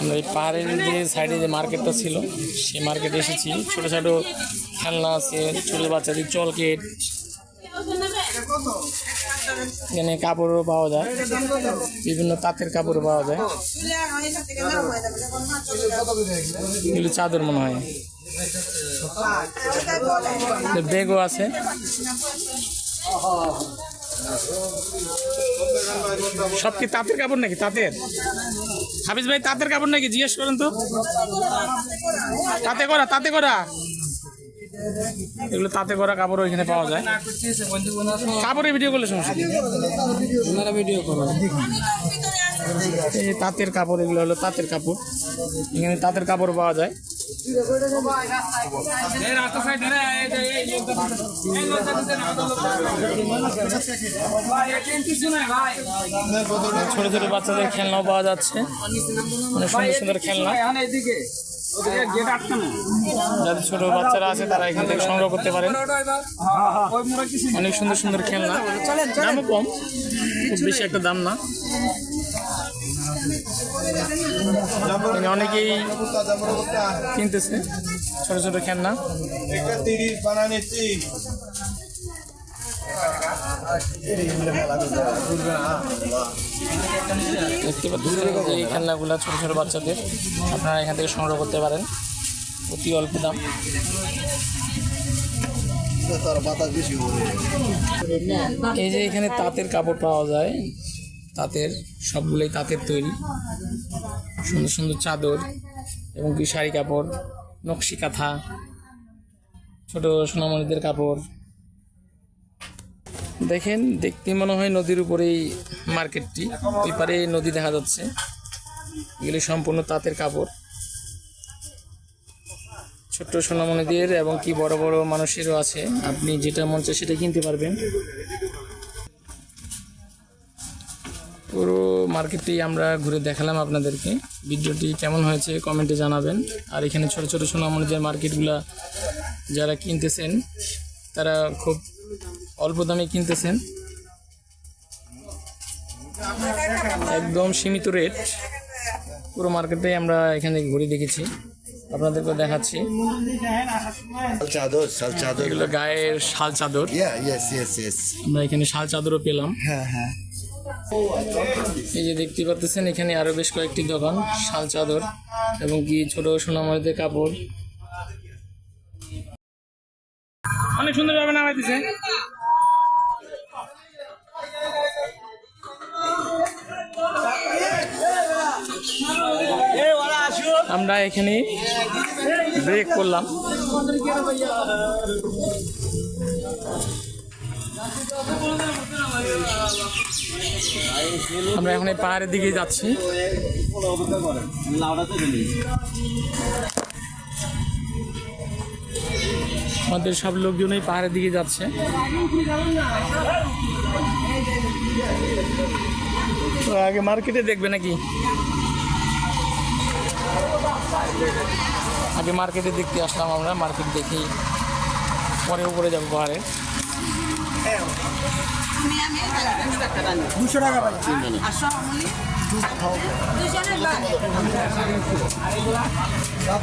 আমরা এই পাহাড়ের যে সাইডে যে মার্কেটটা ছিল, সেই মার্কেটে এসেছি। ছোটো ছোটো খেলনা আছে ছোটো বাচ্চাদের চলকেট এখানে কাপড়ও পাওয়া যায়। বিভিন্ন তাঁতের কাপড়ও পাওয়া যায়। এগুলো চাদর মনে হয়। ব্যাগও আছে। সব কি তাঁতের কাপড় নাকি? তাঁতের? হাফিজ ভাই, তাঁতের কাপড় নাকি? জিজ্ঞেস করেন তো। তাতে করা তাতে করা। এগুলো তাতে করা কাপড় ওইখানে পাওয়া যায়। কাপড়ের ভিডিও করলে সমস্যা ওনারা ভিডিও করো। এই যে তাঁতের কাপড় এগুলো হলো তাঁতের কাপড়। এখানে তাঁতের কাপড় পাওয়া যায়। ছোট ছোট বাচ্চাদের খেলনাও পাওয়া যাচ্ছে। অনেক সুন্দর সুন্দর খেলনা। যাদের ছোট বাচ্চারা আছে তারা এখান থেকে সংগ্রহ করতে পারেন। অনেক সুন্দর সুন্দর খেলনা। দামও কম খুব বেশি একটা দাম না। অনেকেই কিনতেছে ছোট ছোট খেলনা। একটা তিরিশ বানানে তিরিশ দেখতে এই খেলনাগুলো ছোট ছোট বাচ্চাদের। আপনারা এখান থেকে সংগ্রহ করতে পারেন। অতি অল্প দাম। এই যে এখানে তাঁতের কাপড় পাওয়া যায়। তাঁতের, সবগুলোই তাঁতের তৈরি। সুন্দর সুন্দর চাদর এবং কি শাড়ি কাপড়, নকশি কাঁথা, ছোট সোনামণিদের কাপড়। দেখেন, দেখতে মনে হয় নদীর উপরেই মার্কেটটি। ওই পারে নদী দেখা যাচ্ছে। এগুলি সম্পূর্ণ তাঁতের কাপড়। ছোট্ট সোনামণিদের এবং কি বড় বড় মানুষেরও আছে। আপনি যেটা মন চায় সেটা কিনতে পারবেন। পুরো মার্কেটটি আমরা ঘুরে দেখালাম আপনাদেরকে। ভিডিওটি কেমন হয়েছে কমেন্টে জানাবেন। আর এখানে ছোট ছোট সোনামণিদের মার্কেটগুলা যারা কিনতেছেন, তারা খুব অল্প দামে কিনতেছেন। একদম সীমিত রেট। পুরো মার্কেটে আমরা এখানে ঘুরে দেখেছি। আপনাদেরকে দেখাচ্ছি। চাদর শাল চাদর। এগুলো গায়ের শাল চাদর। ইয়া ইয়েস ইয়েস ইয়েস আমরা এখানে শাল চাদরও পেলাম। হ্যাঁ হ্যাঁ। এই যে দেখতে পাচ্ছেন এখানে আরও বেশ কয়েকটি দোকান শাল চাদর এবং কি ছোট সোনামরিদের কাপড়। অনেক সুন্দর ভাবে নামাইতেছে। আমরা এখানে ব্রেক করলাম। আমরা এখন এই পাহাড়ের দিকে যাচ্ছি। আমাদের সব লোকজনই পাহাড়ের দিকে যাচ্ছে। আগে মার্কেটে দেখবে নাকি? আগে মার্কেটে দেখতে আসলাম আমরা মার্কেট দেখি। পরে উপরে যাব পাহাড়ে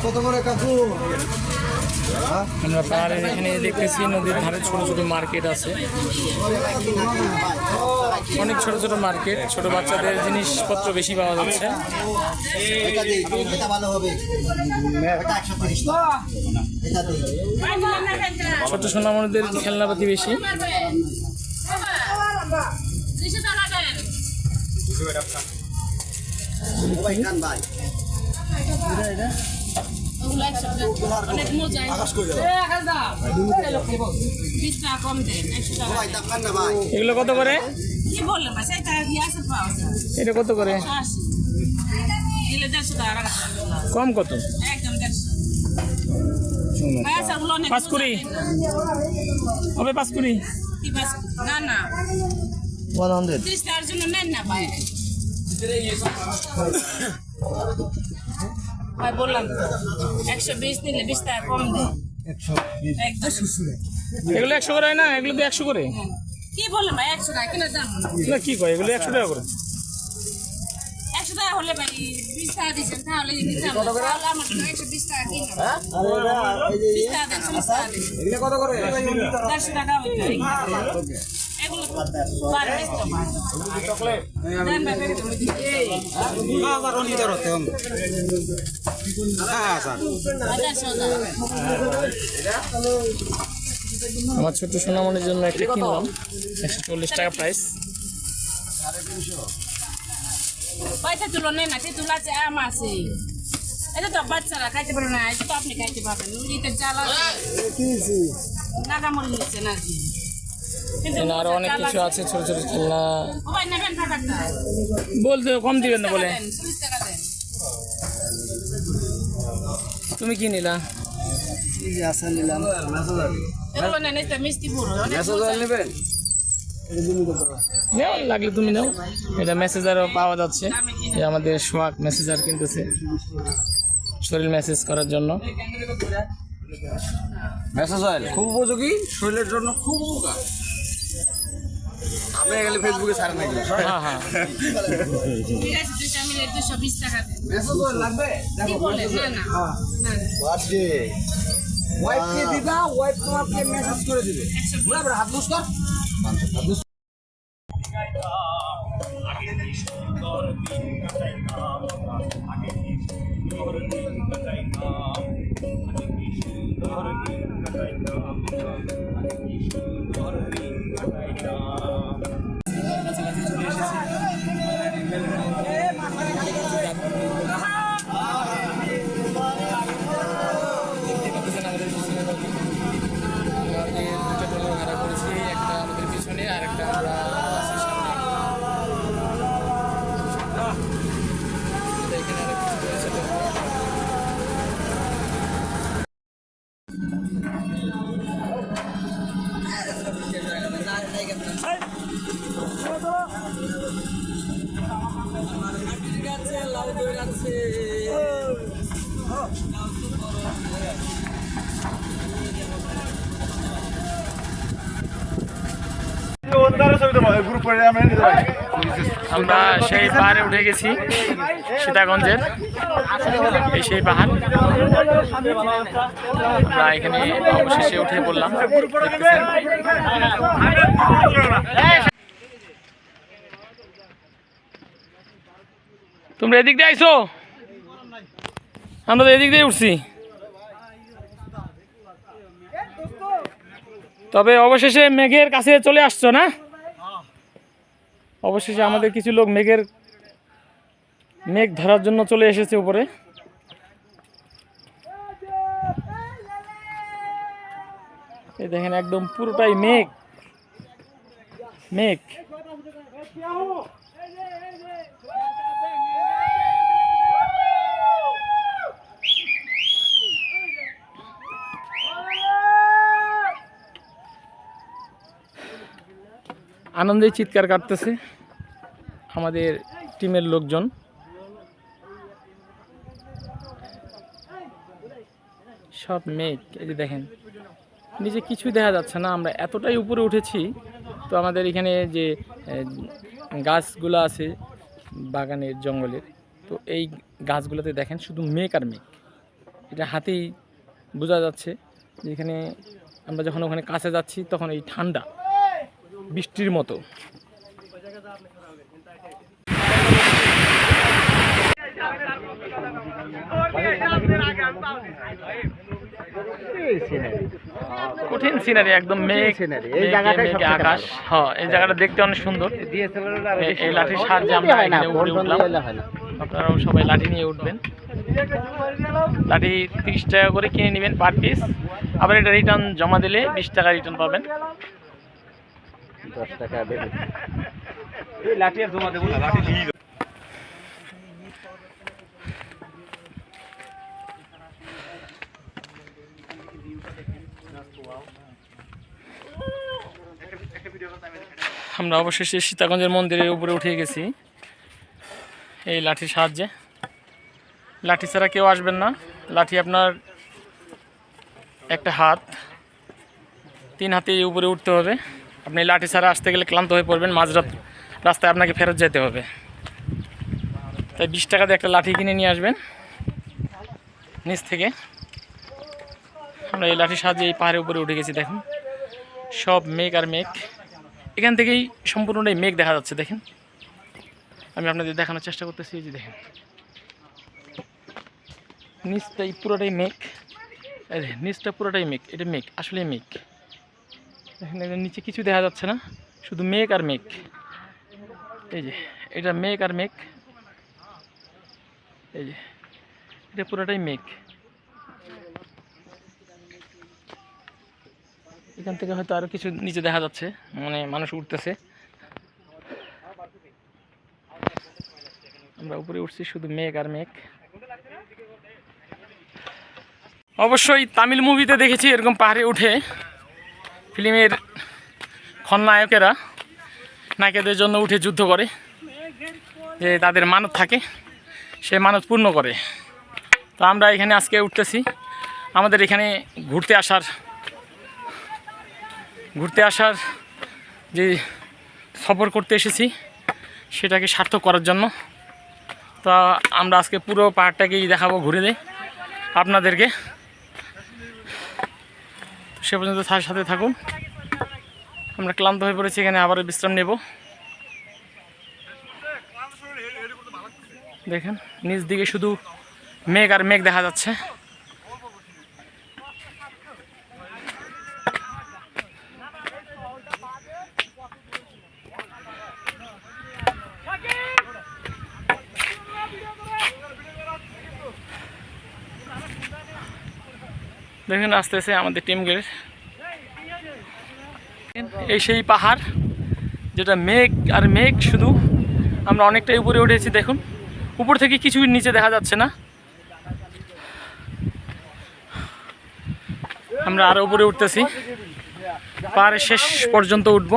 কত করে কাকু? আমরা পাহাড়ের এখানে দেখতেছি, নদীর ধারে ছোট ছোট মার্কেট আছে। অনেক ছোট ছোট মার্কেট, ছোট বাচ্চাদের জিনিসপত্র বেশি পাওয়া যাচ্ছে। ছোট সোনামণিদের খেলনাপাতি বেশি। ভাই এগুলো কত করে? এটা কত করে? কম কত? পাঁচ কুড়ি হবে পাঁচ কুড়ি না না। ওয়ান হান্ড্রেড জন্য নেন না ভাই বললাম একশো বিশ নিলে বিশ টাকা কম দেয়। এগুলো একশো করে না? এগুলো তো একশো করে? কি বললেন ভাই একশো টাকা কিনা দাম না কি কয়? এগুলো একশো টাকা করে। একশো টাকা হলে ভাই বিশ টাকা দিচ্ছেন তাহলে আমার একশো বিশ টাকা কিনলাম। বিশ টাকা দেন চল্লিশ টাকা দেন। কত করে? দেড়শো টাকা আমার ছোট্ট সোনামণির জন্য একটা কিনলাম। একশো চল্লিশ টাকা প্রাইস পয়সা তুলো নেই না তুলা আম আছে। এটা তো বাচ্চারা খাইতে পারে না এটা তো আপনি খাইতে পারবেন। মুরগিতে চাল আছে নাগামুড়ি নিচ্ছে না এখানে আরও অনেক কিছু আছে। ছোট ছোট খেলনা। বলতে কম দিবেন না বলে। তুমি কি নিলা? নিলাম। নেবেন? নাও লাগলে তুমি নাও। এটা মেসেজারও পাওয়া যাচ্ছে। এই আমাদের সোহাগ মেসেজার কিনতেছে। শরীর মেসেজ করার জন্য। মেসেজ অয়েল খুব উপযোগী শরীরের জন্য খুব উপকার। আপনি গেলে ফেসবুকে ছাড়েন নাকি? হ্যাঁ হ্যাঁ। ঠিক আছে দুইটা মিলে দুশো বিশ টাকা দেন। লাগবে? দেখো না না। না বার্থডে ওয়াইফকে দিবা ওয়াইফ তোমাকে মেসেজ করে দিবে। একশো বরাবর হাত কর। আমরা সেই পাহাড়ে উঠে গেছি, সীতাগঞ্জের, এই সেই পাহাড় আমরা এখানে অবশেষে উঠে পড়লাম। তোমরা এদিক দিয়ে আইছো আমরা তো এদিক দিয়ে উঠছি। তবে অবশেষে মেঘের কাছে চলে আসছো না? অবশেষে আমাদের কিছু লোক মেঘের, মেঘ ধরার জন্য চলে এসেছে উপরে। দেখেন একদম পুরোটাই মেঘ। মেঘ। আনন্দে চিৎকার কাটতেছে আমাদের টিমের লোকজন। সব মেঘ, এই যে দেখেন, নিচে কিছুই দেখা যাচ্ছে না, আমরা এতটাই উপরে উঠেছি, তো আমাদের এখানে যে গাছগুলো আছে বাগানের জঙ্গলের, তো এই গাছগুলোতে দেখেন শুধু মেঘ আর মেঘ। এটা হাতেই বোঝা যাচ্ছে যে এখানে আমরা যখন ওখানে কাছে যাচ্ছি তখন এই ঠান্ডা। বৃষ্টির মতো। কঠিন সিনারি একদম মেঘ এই আকাশ। হ্যাঁ এই জায়গাটা দেখতে অনেক সুন্দর। এই- এই লাঠির সাহায্যে আমরা এখানে উপরে উঠলাম। আপনারাও সবাই লাঠি নিয়ে উঠবেন। লাঠি তিরিশ টাকা করে কিনে নেবেন পার পিস আবার এটা রিটার্ন জমা দিলে বিশ টাকা রিটার্ন পাবেন। দশ টাকা বেশি আমরা অবশেষে সীতাগঞ্জের মন্দিরের উপরে উঠে গেছি। এই লাঠির সাহায্যে। লাঠি ছাড়া কেউ আসবেন না। লাঠি আপনার একটা হাত তিন হাতে উপরে উঠতে হবে। আপনি লাঠি ছাড়া আসতে গেলে ক্লান্ত হয়ে পড়বেন, মাঝরাত রাস্তায় আপনাকে ফেরত যেতে হবে। তাই বিশ টাকা দিয়ে একটা লাঠি কিনে নিয়ে আসবেন, নিচ থেকে। আমরা এই লাঠির সাহায্যে এই পাহাড়ের উপরে উঠে গেছি, দেখুন। সব মেঘ আর মেঘ। এখান থেকেই সম্পূর্ণটাই মেঘ দেখা যাচ্ছে, দেখেন। আমি আপনাদের দেখানোর চেষ্টা করতেছি, এই যে দেখেন। নিচটাই পুরোটাই মেঘ। নিচটা পুরোটাই মেঘ, এটা মেঘ আসলে মেঘ। দেখেন, নিচে কিছু দেখা যাচ্ছে না, শুধু মেঘ আর মেঘ। এই যে, এটা মেঘ আর মেঘ। এই যে, এটা পুরোটাই মেঘ। এখান থেকে হয়তো আরও কিছু নিচে দেখা যাচ্ছে মানে মানুষ উঠতেছে। আমরা উপরে উঠছি, শুধু মেঘ আর মেঘ। অবশ্যই তামিল মুভিতে দেখেছি, এরকম পাহাড়ে উঠে। ফিল্মের খলনায়কেরা নায়িকাদের জন্য উঠে যুদ্ধ করে। যে তাদের মানত থাকে, সে মানত পূর্ণ করে। তো আমরা এখানে আজকে উঠতেছি। আমাদের এখানে ঘুরতে আসার ঘুরতে আসার যে সফর করতে এসেছি, সেটাকে সার্থক করার জন্য। তা আমরা আজকে পুরো পাহাড়টাকেই দেখাবো ঘুরে দেয় আপনাদেরকে। সে পর্যন্ত তার সাথে থাকুন আমরা ক্লান্ত হয়ে পড়েছি, এখানে আবার বিশ্রাম নেব। দেখেন নিজ দিকে শুধু মেঘ আর মেঘ দেখা যাচ্ছে। দেখেন আস্তে আস্তে আমাদের টিম গেট এই সেই পাহাড় যেটা মেঘ আর মেঘ শুধু আমরা অনেকটাই উপরে উঠেছি দেখুন। উপর থেকে কিছু নিচে দেখা যাচ্ছে না। আমরা আরও উপরে উঠতেছি। পাহাড়ের শেষ পর্যন্ত উঠব।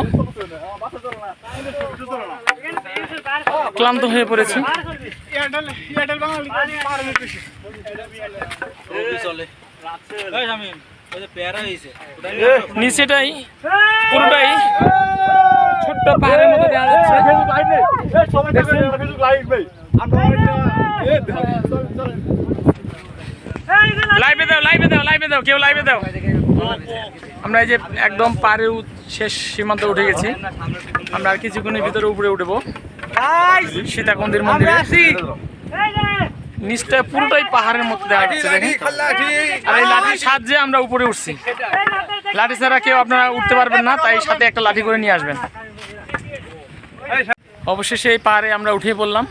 ক্লান্ত হয়ে পড়েছি। নিচেটাই পুরোটাই। ছোট্ট পাহাড়ের মতো দেখা যাচ্ছে লাইভে। দাও লাইভে দাও লাইভে দাও কেউ লাইভে দাও। আমরা এই যে একদম উ- শেষ সীমান্ত উঠে গেছি। আমরা আর কিছুক্ষণের ভিতরে উপরে উঠবো সীতাকুন্দির মন্দিরে। নিচটা পুরোটাই পাহাড়ের মতো দেখা যাচ্ছে আর এই লাঠির সাহায্যে আমরা উপরে উঠছি। লাঠি ছাড়া কেউ আপনারা উঠতে পারবেন না তাই সাথে একটা লাঠি করে নিয়ে আসবেন। অবশেষে এই পাহাড়ে আমরা উঠে পড়লাম।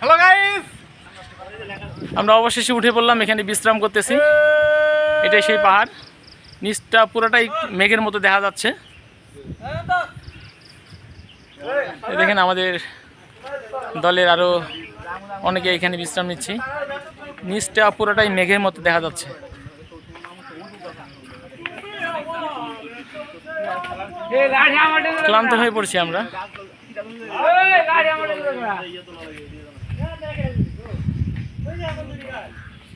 হ্যালো গাইস আমরা অবশেষে উঠে পড়লাম এখানে বিশ্রাম করতেছি। এটাই সেই পাহাড়। নিচটা পুরোটাই মেঘের মতো দেখা যাচ্ছে। দেখেন আমাদের দলের আরও অনেকে এখানে বিশ্রাম নিচ্ছি। নিচটা পুরোটাই মেঘের মতো দেখা যাচ্ছে। ক্লান্ত হয়ে পড়ছি আমরা।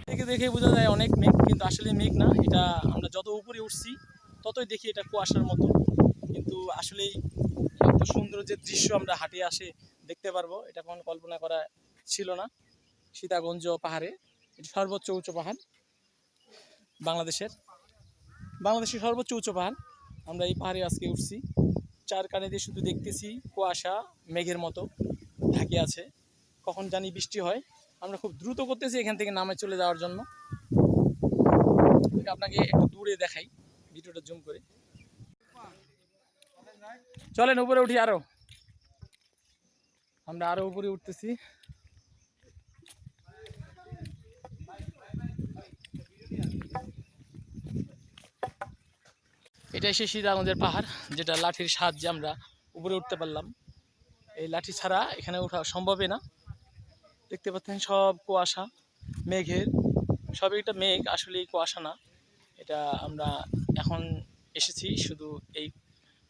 দেখে দেখে বোঝা যায় অনেক মেঘ, কিন্তু আসলে মেঘ না, এটা আমরা যত উপরে উঠছি, ততই দেখি এটা কুয়াশার মতো। কিন্তু আসলেই এত সুন্দর যে দৃশ্য আমরা হাঁটে আসে দেখতে পারব, এটা কখনো কল্পনা করা ছিল না। সীতাগঞ্জ পাহাড়ে। এটি সর্বোচ্চ উঁচু পাহাড় বাংলাদেশের। বাংলাদেশের সর্বোচ্চ উঁচু পাহাড়। আমরা এই পাহাড়ে আজকে উঠছি। চার কানে দিয়ে শুধু দেখতেছি কুয়াশা, মেঘের মতো ঢাকে আছে। কখন জানি বৃষ্টি হয়। আমরা খুব দ্রুত করতেছি এখান থেকে নামে চলে যাওয়ার জন্য। আপনাকে একটু দূরে দেখাই ভিডিওটা জুম করে। চলেন উপরে উঠি আরও। আমরা আরও উপরে উঠতেছি। এটাই সেই সীতাগঞ্জের পাহাড়, যেটা লাঠির সাহায্যে আমরা উপরে উঠতে পারলাম। এই লাঠি ছাড়া এখানে ওঠা সম্ভবই না। দেখতে পাচ্ছেন সব কুয়াশা, মেঘের। সব এটা মেঘ আসলে কুয়াশা না। এটা আমরা এখন এসেছি শুধু এই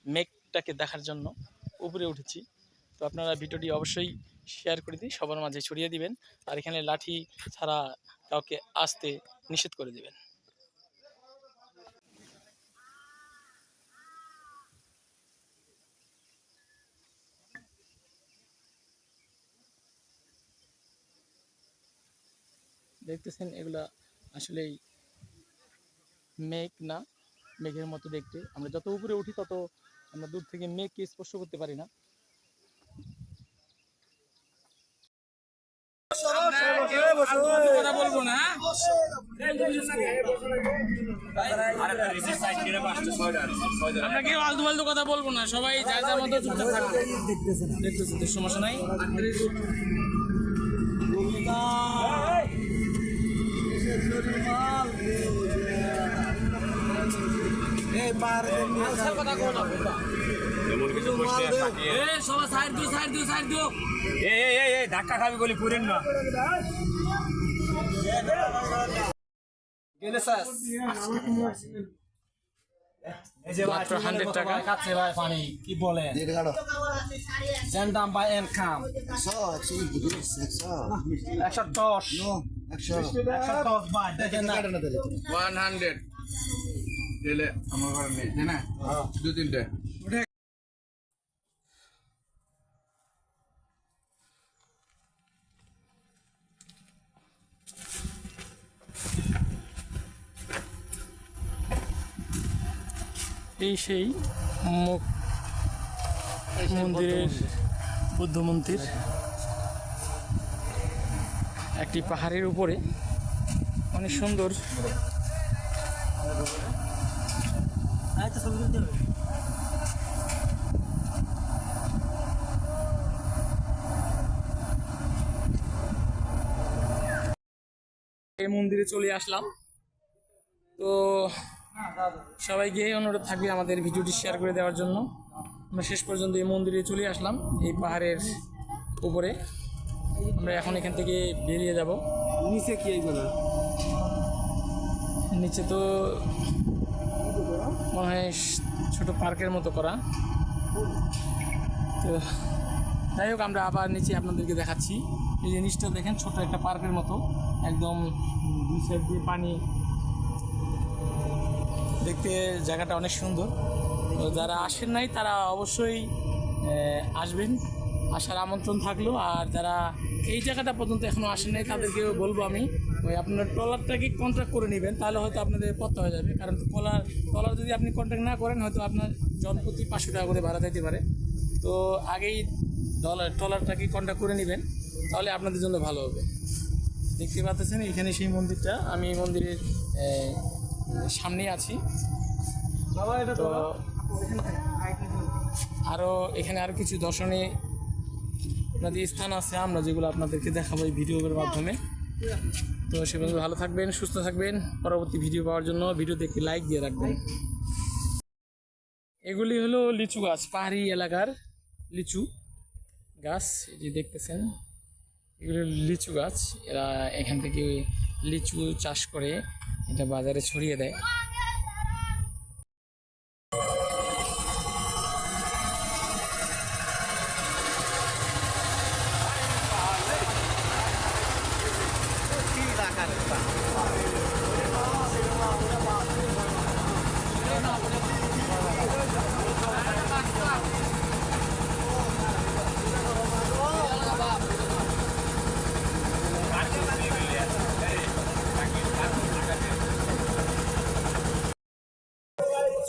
মেঘটাকে দেখার জন্য। উপরে উঠেছি। তো আপনারা ভিডিওটি অবশ্যই শেয়ার করে দিন, সবার মাঝে ছড়িয়ে দিবেন। আর এখানে লাঠি ছাড়া কাউকে আসতে নিষেধ করে দিবেন। দেখতেছেন, এগুলা আসলেই মেঘ না, মেঘের মতো দেখতে। আমরা যত উপরে উঠি, তত আমরা দূর থেকে মেঘকে স্পর্শ করতে পারি না। আমরা কেউ আলতু কথা বলব না, সবাই যার যার মতো থাকবে দেখতেছি তো, সমস্যা নাই? ধাক্কা খাবি বলি পুরেন না মাত্র হান্ড্রেড টাকা। খাচ্ছে ভাই পানি কি বলে জ্যান্ডাম বাই এন খাম একশো। দশ একশো দশ ভাই দেখেন ওয়ান হান্ড্রেড দিলে আমার ঘরে নেই তাই না? দু তিনটে। এই সেই মুখ মন্দিরের বুদ্ধ মন্দির। একটি পাহাড়ের উপরে। অনেক সুন্দর এই মন্দিরে চলে আসলাম। তো সবাই সবাইকে অনুরোধ থাকবে আমাদের ভিডিওটি শেয়ার করে দেওয়ার জন্য। আমরা শেষ পর্যন্ত এই মন্দিরে চলে আসলাম এই পাহাড়ের উপরে। আমরা এখন এখান থেকে বেরিয়ে যাব। নিচে কি এইগুলো? নিচে তো মনে হয় ছোট পার্কের মতো করা। তো যাই হোক, আমরা আবার নিচে আপনাদেরকে দেখাচ্ছি। এই জিনিসটা দেখেন, ছোট একটা পার্কের মতো। একদম দুই সাইড দিয়ে পানি। দেখতে জায়গাটা অনেক সুন্দর। তো যারা আসেন নাই, তারা অবশ্যই আসবেন। আসার আমন্ত্রণ থাকল। আর যারা এই জায়গাটা পর্যন্ত এখনও আসেন নাই, তাদেরকেও বলব আমি ওই আপনার ট্রলারটাকে কন্ট্রাক্ট করে নেবেন? তাহলে হয়তো আপনাদের পথ হয়ে যাবে। কারণ ট্রলার ট্রলার যদি আপনি কন্ট্রাক্ট না করেন হয়তো আপনার জন প্রতি পাঁচশো টাকা করে ভাড়া দিতে পারে। তো আগেই ডলার ট্রলারটাকে কন্ট্যাক্ট করে নেবেন? তাহলে আপনাদের জন্য ভালো হবে। দেখতে পাচ্ছেন এখানে সেই মন্দিরটা। আমি এই মন্দিরের সামনেই আছি। তো আরও এখানে আরও কিছু দর্শনীয় আপনাদের স্থান আছে। আমরা যেগুলো আপনাদেরকে দেখাবো এই ভিডিওর মাধ্যমে। তো সেগুলো ভালো থাকবেন, সুস্থ থাকবেন। পরবর্তী ভিডিও পাওয়ার জন্য ভিডিওতে একটি লাইক দিয়ে রাখবেন। এগুলি হলো লিচু গাছ, পাহাড়ি এলাকার লিচু গাছ, এই যে দেখতেছেন। এগুলো লিচু গাছ। এরা এখান থেকে লিচু চাষ করে এটা বাজারে ছড়িয়ে দেয়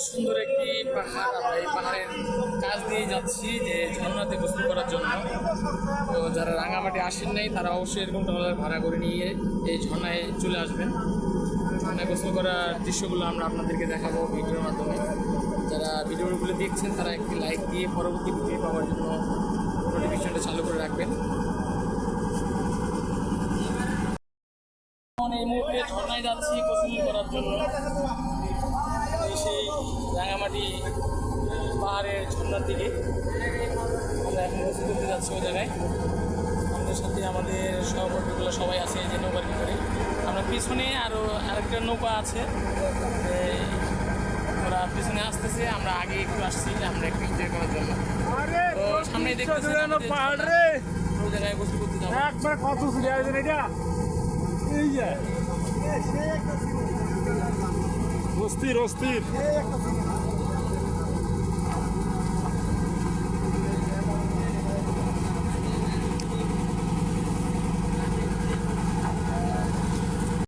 সুন্দর একটি পাহাড় আমরা এই পাহাড়ের কাছ দিয়ে যাচ্ছি যে ঝর্ণাতে গোসল করার জন্য। তো যারা রাঙামাটি আসেন নাই, তারা অবশ্যই এরকম ট্রলার ভাড়া করে নিয়ে এই ঝর্ণায় চলে আসবেন। ঝর্ণায় গোসল করার দৃশ্যগুলো আমরা আপনাদেরকে দেখাবো ভিডিওর মাধ্যমে। যারা ভিডিওগুলো দেখছেন, তারা একটি লাইক দিয়ে পরবর্তী ভিডিও পাওয়ার জন্য নোটিফিকেশনটা চালু করে রাখবেন। এই মুহূর্তে ঝর্ণায় যাচ্ছি গোসল করার জন্য। সেই রাঙামাটি পাহাড়ের ঝর্ণার দিকে। আমরা এখন গোসল করতে যাচ্ছি ওই জায়গায়। আমাদের সাথে আমাদের সহকর্মীগুলো সবাই আছে এই যে নৌকার ভিতরে। আমরা পিছনে আরও আরেকটা নৌকা আছে। এই ওরা পিছনে আসতেছে আমরা আগে একটু আসছি আমরা একটু এনজয় করার দেখতেছেন আমাদের পাহাড় রে! ওই জায়গায় গোসল করতে যাব। একবার কত এই Рости, рости.